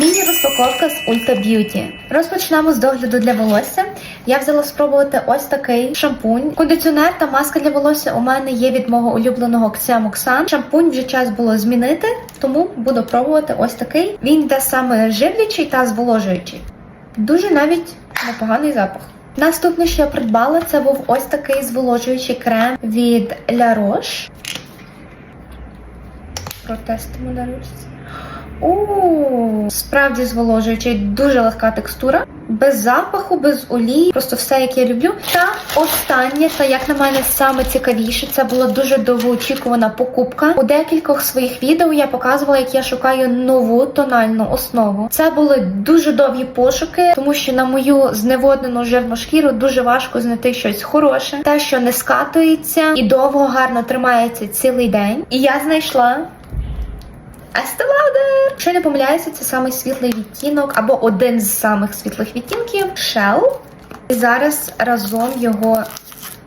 Міні-розпаковка з Ulta Beauty. Розпочнемо з догляду для волосся. Я взяла спробувати ось такий шампунь. Кондиціонер та маска для волосся у мене є від мого улюбленого Xiaomoxan. Шампунь вже час було змінити, тому буду пробувати ось такий. Він йде саме живлячий та зволожуючий. Дуже навіть непоганий запах. Наступне, що я придбала, це був ось такий зволожуючий крем від La Roche. Протестимо на ручці. О, справді зволожуючий, дуже легка текстура, без запаху, без олії, просто все, як я люблю. Та останнє, та як на мене, саме цікавіше, це була дуже довгоочікувана покупка. У декількох своїх відео я показувала, як я шукаю нову тональну основу. Це були дуже довгі пошуки, тому що на мою зневоднену жирну шкіру дуже важко знайти щось хороше, те, що не скатується і довго гарно тримається цілий день. І я знайшла. Estee Lauder. Якщо не помиляюся, це самий світлий відтінок або один з самих світлих відтінків Shell. І зараз разом його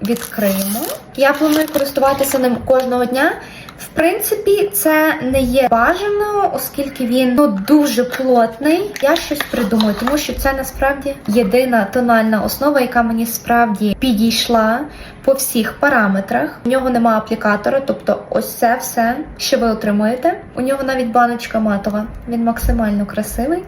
відкриємо. Я планую користуватися ним кожного дня. Принципі, це не є бажано, оскільки він ну, дуже плотний. Я щось придумаю, тому що це насправді єдина тональна основа, яка мені справді підійшла по всіх параметрах. У нього нема аплікатора, тобто ось це все, що ви отримуєте. У нього навіть баночка матова. Він максимально красивий.